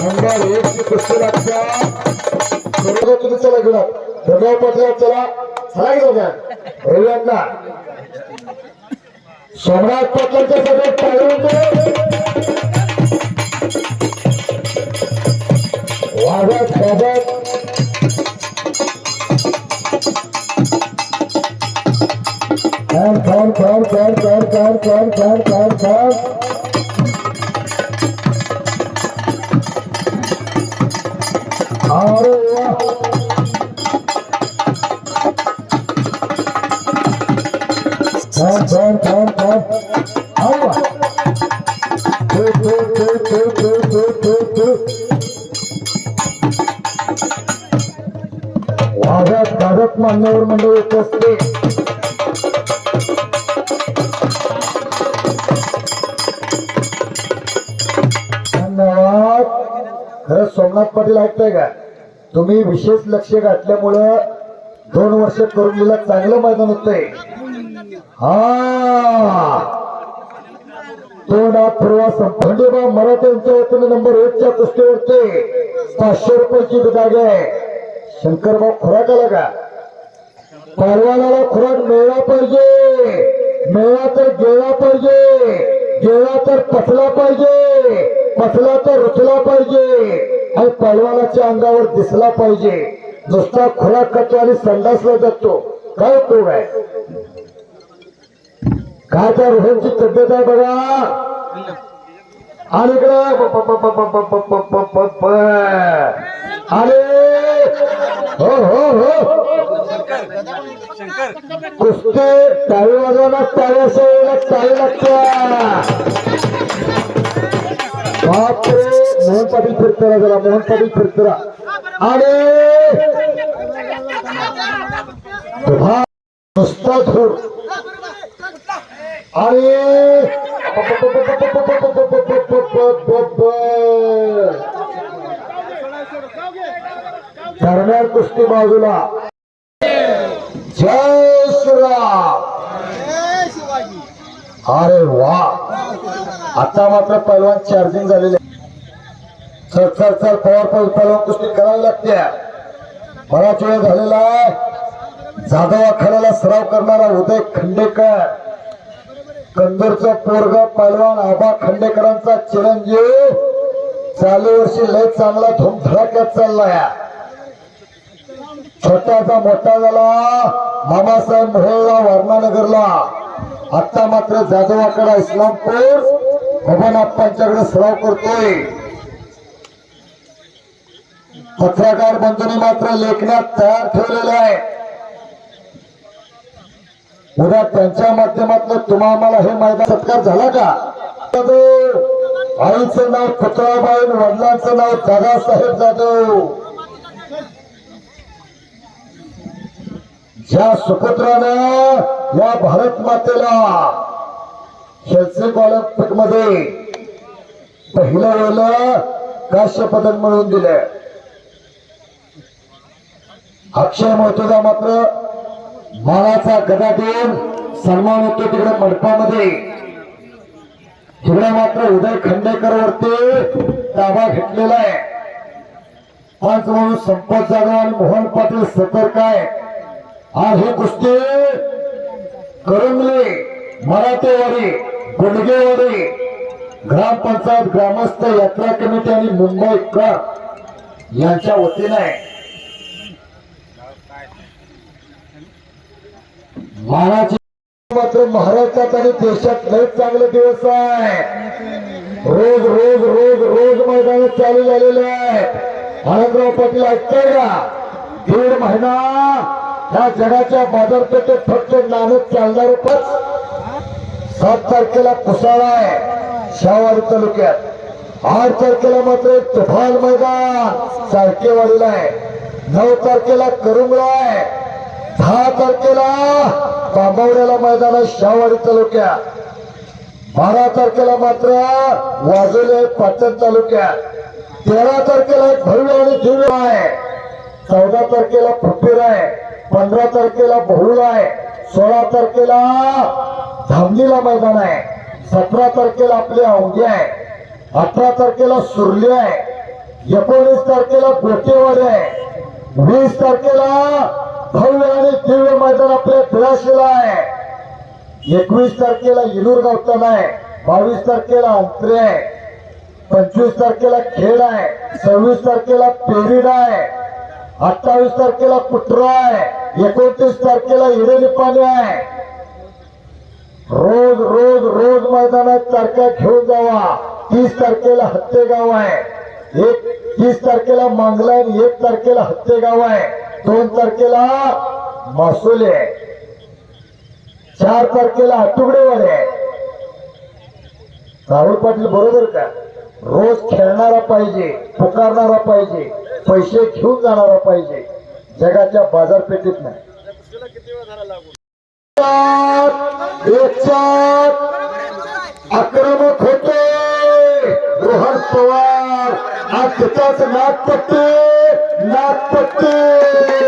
Number एक ची कुस्ती लागत्या बरोबर तुम्ही चला घेऊन. धन्यवाद पाटील चला. चला घेऊन सगळ्यात पाहिजे वाजत वाजत कर कर कर कर कर कर कर कर कर कर कर कर कर आवा तू तू तू तू तू तू तू तू वाजत गाजत मान्यवर मंडळी उपस्थित धन्यवाद. खरं सोमनाथ पाटील ऐकताय का? तुम्ही विशेष लक्ष घातल्यामुळं दोन वर्ष करुणीला चांगलं मैदान होतंय. हा. तोंडा फिरवा संपंडीबा मराठ्यांच्या वतीने नंबर एकच्या कुस्तीवरती पाचशे रुपयाची बिदाग आहे. शंकरभाऊ खुराक आला का? परवानाला खुराक मिळला पाहिजे. मिळला तर गेला पाहिजे. गेला तर पचला पाहिजे. पचला तर रुचला पाहिजे. आणि पलवानाच्या अंगावर दिसला पाहिजे. नुसता खुराक खातो आणि संडासला जातो. काय उपयोग आहे? काय त्या रोहनची तब्येत आहे बघा. आणि अरे हो हो हो. कुस्ती टाळी वाजवणार टाळी असेल टाळी लागत्या. मोहन पाटील फिरतरा जरा मोहन पाटील फिरतरा. आणि नुसता धूर अरे! दरम्यान कुस्ती बाजूला. जय श्रीराम अरे वा. आता मात्र पहिलवान चार्जिंग झालेले चल चल चल पवार पवार पहिलवान कुस्ती करावी लागते. बराच वेळ झालेला आहे. जाधव आखाड्याला सराव करणारा उदय खंडेकर. कंदरचा पोरगा पैलवान आबा खंडेकरांचा चिरंजीव. चालू वर्षी लय चांगला धुमधडाक्यात चाललाय. छोट्याचा मोठा झाला. मामासाहेब मोहोळला वर्णानगरला आता मात्र जाधवाकडा इस्लामपूर भगवान आप्पांच्याकडे सराव करतोय. पत्रकार बंधूंनी मात्र लेखण्यात तयार ठेवलेले आहे. उद्या त्यांच्या माध्यमातून तुम्हा आम्हाला हे मैदान सत्कार झाला का? आईचं नाव पुतळाबाई वडिलांचं नाव दादासाहेब जाधव. ज्या सुपुत्रानं या भारत मातेला हेल्सिंक ऑलिम्पिकमध्ये पहिल्या वेळेला काश्य पदक मिळवून दिलं. अक्षय महत्त्वाचा मात्र मानाचा गदा देऊन सन्मान होतो तिकडे मंडपामध्ये. तिकडे मात्र उदय खंडेकर वरती ताबा घेतलेला आहे. पंच म्हणून संपत जाधव आणि मोहन पाटील सतर्क आहे. आज हे कुस्ती करंगले मराठेवाडी गुडगेवाडी ग्रामपंचायत ग्रामस्थ यात्रा कमिटी आणि मुंबईकर यांच्या वतीने आहे. मानाची मात्र महाराष्ट्रात आणि देशात लय चांगले दिवस आहे रोज रोज रोज रोज मैदान चालू झालेले आहे आनंदराव पाटील ऐकताय का? दीड महिना ह्या जगाच्या बाजारपेठेत फक्त नाणक चालणार पच सात तारखेला कुसाळा आहे शाहवाडी तालुक्यात. आठ तारखेला मात्र एक तुफान मैदान सारखेवाडीला आहे. नऊ तारखेला करुंगला आहे. दहा तारखेला बांबवड्याला मैदान आहे शाहवाडी तालुक्यात बारा तारखेला मात्र वाजवले पाटण तालुक्यात तेरा तारखेला भव्य आणि दिव्य आहे. चौदा तारखेला फुटीर आहे पंधरा तारखेला बहुळ आहे. सोळा तारखेला धामणीला मैदान आहे. सतरा तारखेला आपली अवघी आहे. अठरा तारखेला सुरली आहे. एकोणीस तारखेला गोटेवाडी आहे. वीस तारखेला भव्य आणि दिव्य मैदान आपल्या बिळाशीला आहे. एकवीस तारखेला इंदूर गावताना आहे. बावीस तारखेला अंतरे आहे. पंचवीस तारखेला खेड आहे. सव्वीस तारखेला पेरीड आहे. अठ्ठावीस तारखेला कुट्रा आहे. एकोणतीस तारखेला हिरेनिपाणी आहे. रोज रोज रोज मैदानात तारखा घेऊन जावा. तीस तारखेला हत्तेगाव आहे. एक तीस तारखेला मांगला आणि एक तारखेला हत्तेगाव आहे. दोन तारखेला मासोले आहे. चार तारखेला आटुगडेवाडी आहे. राहुल पाटील बरोबर का? रोज खेळणारा पाहिजे पुकारणारा पाहिजे पैसे घेऊन जाणारा पाहिजे. जगाच्या बाजारपेठेत नाही. आक्रमक होते रोहन पवार आज त्याच नागपट्टी नागपट्टी Not the thing.